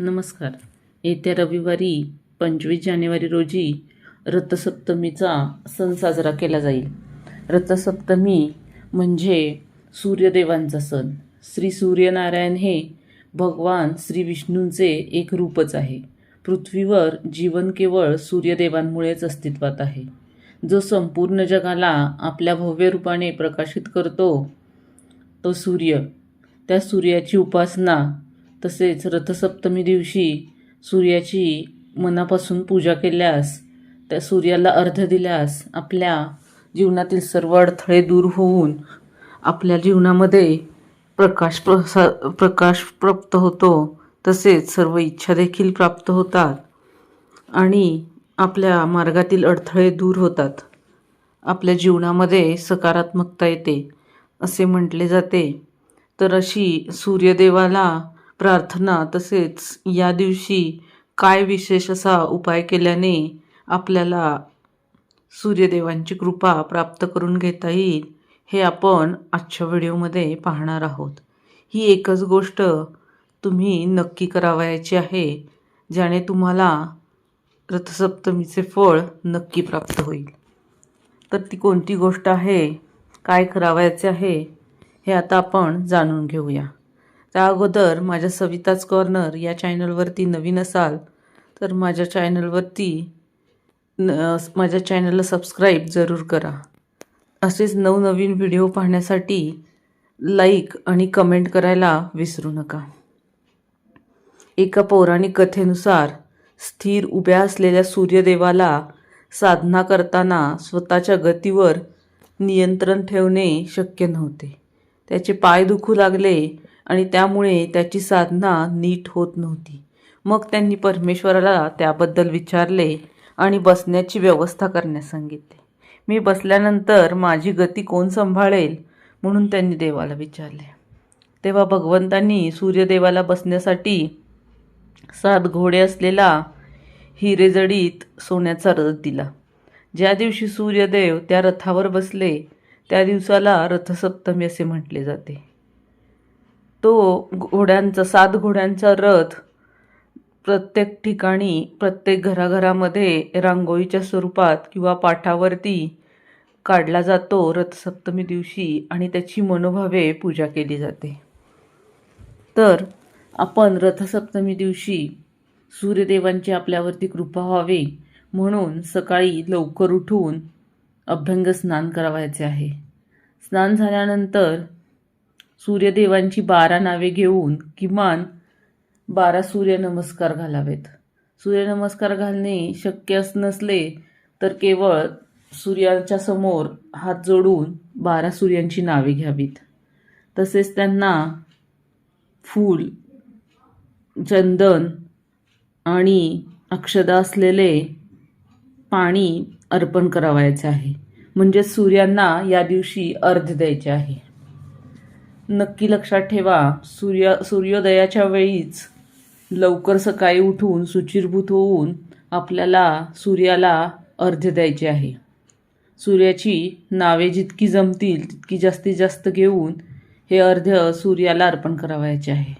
नमस्कार. येत्या रविवारी पंचवीस जानेवारी रोजी रथसप्तमीचा सण साजरा केला जाईल. रथसप्तमी म्हणजे सूर्यदेवांचा सण. श्री सूर्यनारायण हे भगवान श्री विष्णूंचे एक रूपच आहे. पृथ्वीवर जीवन केवळ सूर्यदेवांमुळेच अस्तित्वात आहे. जो संपूर्ण जगाला आपल्या भव्य रूपाने प्रकाशित करतो तो सूर्य. त्या सूर्याची उपासना तसेच रथसप्तमी दिवशी सूर्याची मनापासून पूजा केल्यास त्या सूर्याला अर्ध दिल्यास आपल्या जीवनातील सर्व अडथळे दूर होऊन आपल्या जीवनामध्ये प्रकाश प्रसा प्रकाश प्राप्त होतो. तसेच सर्व इच्छा देखील प्राप्त होतात आणि आपल्या मार्गातील अडथळे दूर होतात. आपल्या जीवनामध्ये सकारात्मकता येते असे म्हटले जाते. तर अशी सूर्यदेवाला प्रार्थना तसेच या दिवशी काय विशेष असा उपाय केल्याने आपल्याला सूर्यदेवांची कृपा प्राप्त करून घेता येईल हे आपण आजच्या व्हिडिओमध्ये पाहणार आहोत. ही एकच गोष्ट तुम्ही नक्की करावयाची आहे ज्याने तुम्हाला रथसप्तमीचे फळ नक्की प्राप्त होईल. तर ती कोणती गोष्ट आहे काय करावयाचे आहे हे आता आपण जाणून घेऊया. त्या अगोदर माझ्या सविताच कॉर्नर या चॅनलवरती नवीन असाल तर माझ्या चॅनलवरती न माझ्या चॅनलला सबस्क्राईब जरूर करा. असेच नवनवीन व्हिडिओ पाहण्यासाठी लाईक आणि कमेंट करायला विसरू नका. एका पौराणिक कथेनुसार स्थिर उभ्या असलेल्या सूर्यदेवाला साधना करताना स्वतःच्या गतीवर नियंत्रण ठेवणे शक्य नव्हते. त्याचे पाय दुखू लागले आणि त्यामुळे त्याची साधना नीट होत नव्हती. मग त्यांनी परमेश्वराला त्याबद्दल विचारले आणि बसण्याची व्यवस्था करण्यास सांगितले. मी बसल्यानंतर माझी गती कोण सांभाळेल? म्हणून त्यांनी देवाला विचारले. तेव्हा भगवंतांनी सूर्यदेवाला बसण्यासाठी सात घोडे असलेला हिरेजडीत सोन्याचा रथ दिला. ज्या दिवशी सूर्यदेव त्या रथावर बसले त्या दिवसाला रथसप्तमी असे म्हटले जाते. तो घोड्यांचा सात घोड्यांचा रथ प्रत्येक ठिकाणी प्रत्येक घराघरामध्ये रांगोळीच्या स्वरूपात किंवा पाठावरती काढला जातो रथसप्तमी दिवशी आणि त्याची मनोभावे पूजा केली जाते. तर आपण रथसप्तमी दिवशी सूर्यदेवांची आपल्यावरती कृपा व्हावी म्हणून सकाळी लवकर उठून अभ्यंग स्नान करावायचे आहे. स्नान झाल्यानंतर सूर्यदेवांची बारा नावे घेऊन किमान बारा सूर्यनमस्कार घालावेत. सूर्यनमस्कार घालणे शक्य नसले तर केवळ सूर्याच्या समोर हात जोडून बारा सूर्यांची नावे घ्यावीत. तसेच त्यांना फूल चंदन आणि अक्षदा असलेले पाणी अर्पण करावायचं आहे. म्हणजे सूर्यांना या दिवशी अर्ध द्यायचे आहे. नक्की लक्षात ठेवा सूर्य सूर्योदयाच्या वेळीच लवकर सकाळी उठून सुचिरभूत होऊन आपल्याला सूर्याला अर्ध द्यायचे आहे. सूर्याची नावे जितकी जमतील तितकी जास्तीत जास्त घेऊन हे अर्ध्य सूर्याला अर्पण करावायचे आहे.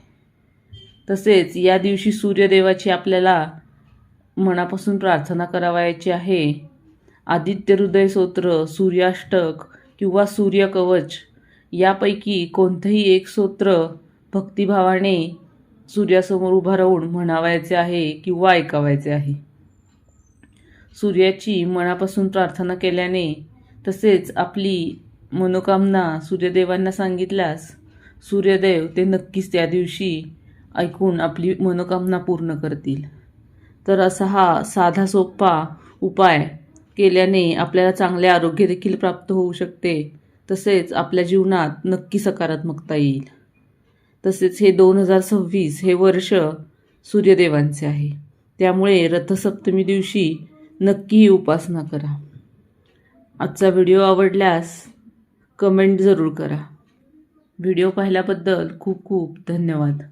तसेच या दिवशी सूर्यदेवाची आपल्याला मनापासून प्रार्थना करावायची आहे. आदित्य हृदय स्तोत्र सूर्याष्टक किंवा सूर्यकवच यापैकी कोणतंही एक स्तोत्र भक्तिभावाने सूर्यासमोर उभा राहून म्हणावायचे आहे किंवा ऐकावायचे आहे. सूर्याची मनापासून प्रार्थना केल्याने तसेच आपली मनोकामना सूर्यदेवांना सांगितल्यास सूर्यदेव ते नक्कीच त्या दिवशी ऐकून आपली मनोकामना पूर्ण करतील. तर असा हा साधा सोपा उपाय केल्याने आपल्याला चांगले आरोग्य देखील प्राप्त होऊ शकते. तसेच आपल्या जीवनात नक्की सकारात्मकता येईल. तसेच हे दोन हजार सव्वीस हे वर्ष सूर्यदेवांचे आहे. त्यामुळे रथसप्तमी दिवशी नक्की ही उपासना करा. आजचा व्हिडिओ आवडल्यास कमेंट जरूर करा. व्हिडिओ पाहिल्याबद्दल खूप खूप धन्यवाद.